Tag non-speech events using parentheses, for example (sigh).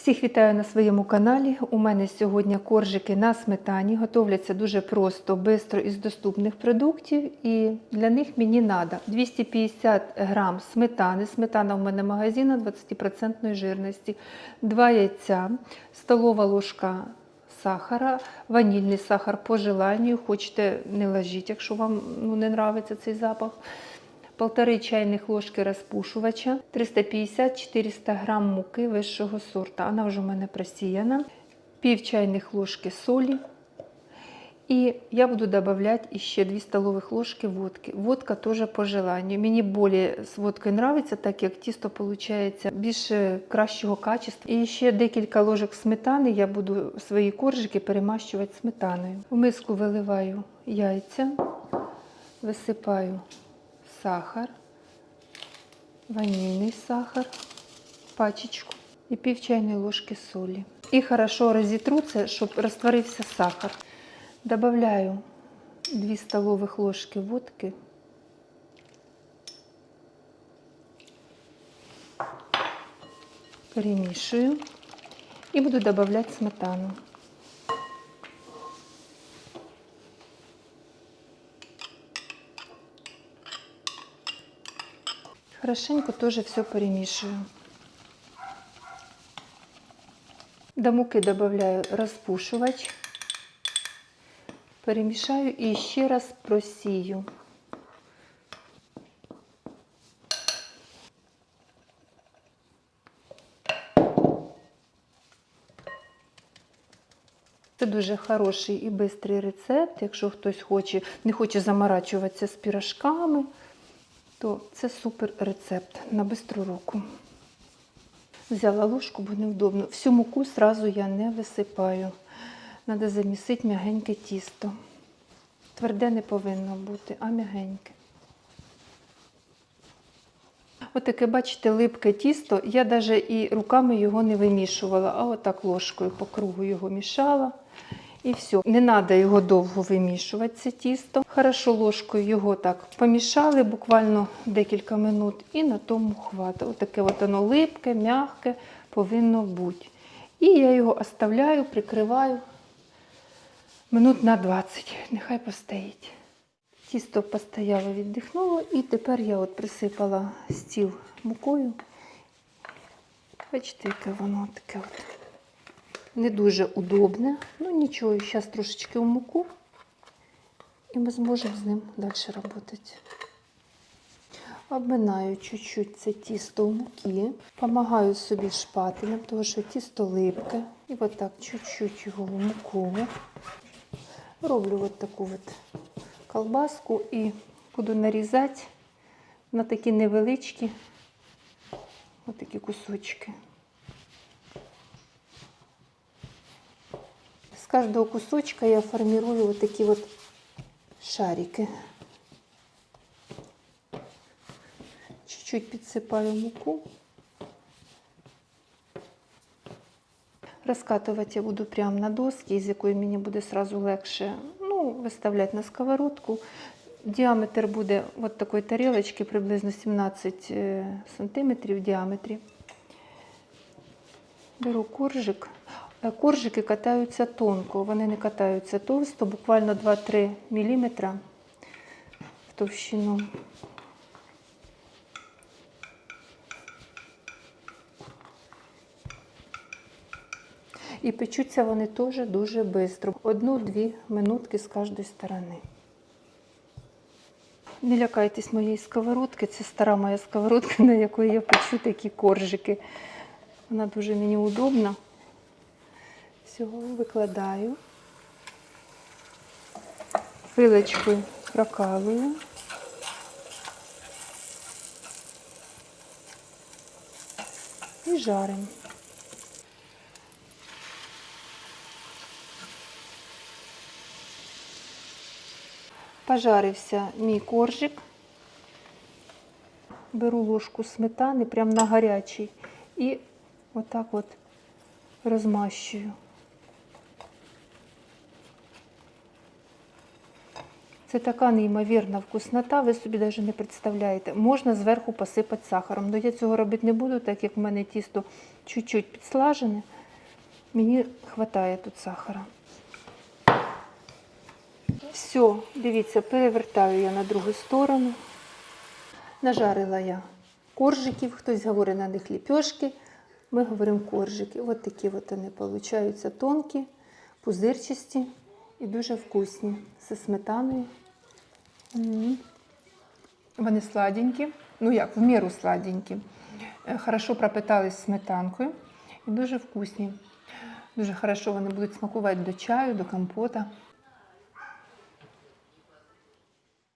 Всіх вітаю на своєму каналі. У мене сьогодні коржики на сметані. Готовляться дуже просто, швидко із доступних продуктів. І для них мені треба 250 грам сметани. Сметана у мене магазина 20% жирності, 2 яйця, столова ложка сахара, ванільний сахар по желанню. Хочете не ложіть, якщо вам ну, не подобається цей запах. Полтори чайних ложки розпушувача, 350-400 грам муки вищого сорту. Вона вже у мене просіяна. Пів чайних ложки солі. І я буду додавати ще 2 столових ложки водки. Водка теж по желанню. Мені більше з водкою подобається, так як тісто виходить більше кращого качества. І ще декілька ложок сметани я буду свої коржики перемащувати сметаною. У миску виливаю яйця, висипаю сахар, ванильний сахар, пачечку і пів чайної ложки солі. І хорошо розітру це, щоб розтворився сахар. Добавляю 2 столових ложки водки. Перемішую і буду додавати сметану. Хорошенько тоже все перемешиваю. До муки добавляю розпушувач, перемішаю і ще раз просію. Це дуже хороший і швидкий рецепт. Якщо хтось хоче, не хоче заморачуватися з пірожками, то це супер рецепт на бистру руку. Взяла ложку, бо невдобно. Всю муку сразу я не висипаю. Треба замісити м'ягеньке тісто. Тверде не повинно бути, а м'ягеньке. Отаке, бачите, липке тісто. Я навіть і руками його не вимішувала, а отак ложкою по кругу його мішала. І все. Не треба його довго вимішувати, це тісто. Хорошо ложкою його так помішали, буквально декілька минут, і на тому хватить. Отаке от воно липке, м'яке повинно бути. І я його оставляю, прикриваю минут на 20. Нехай постоїть. Тісто постояло, віддихнуло, і тепер я от присипала стіл мукою. Бачите, яке воно таке от. Не дуже удобне. Ну нічого, зараз трошечки в муку, і ми зможемо з ним далі працювати. Обминаю чуть-чуть це тісто в муки, помагаю собі шпателем, тому що тісто липке. І отак чуть-чуть його в муку. Роблю от таку от колбаску і буду нарізати на такі невеличкі отакі кусочки. З кожного кусочка я формирую вот такі вот шарики. Чуть-чуть підсипаю муку. Розкатувати я буду прямо на доски, з якої мені буде сразу легше ну, виставляти на сковородку. Діаметр буде от такої тарілочки, приблизно 17 см в діаметрі. Беру коржик. Е, Коржики катаються тонко, вони не катаються товсто, буквально 2-3 мм в товщину. І печуться вони теж дуже швидко. Одну-дві минутки з кожної сторони. Не лякайтесь моєї сковородки, це стара моя сковородка, (laughs) на якої я печу такі коржики. Вона дуже мені удобна. Всього викладаю. Вилочкою прокалую. І жаримо. Пожарився мій коржик. Беру ложку сметани прямо на гарячий і отак от розмащую. Це така неймовірна вкуснота, ви собі навіть не представляєте. Можна зверху посипати сахаром. але я цього робити не буду, так як в мене тісто чуть-чуть підслажене. Мені вистачає тут сахара. Все, дивіться, перевертаю я на другу сторону. Нажарила я коржиків, хтось говорить на них ліпьошки. Ми говоримо коржики. От такі от вони получаються тонкі, пузирчасті і дуже вкусні. Зі сметаною. Вони сладенькі, ну як, в міру сладенькі. Е, Хорошо пропитались сметанкою і дуже вкусні. Дуже хорошо вони будуть смакувати до чаю, до компота.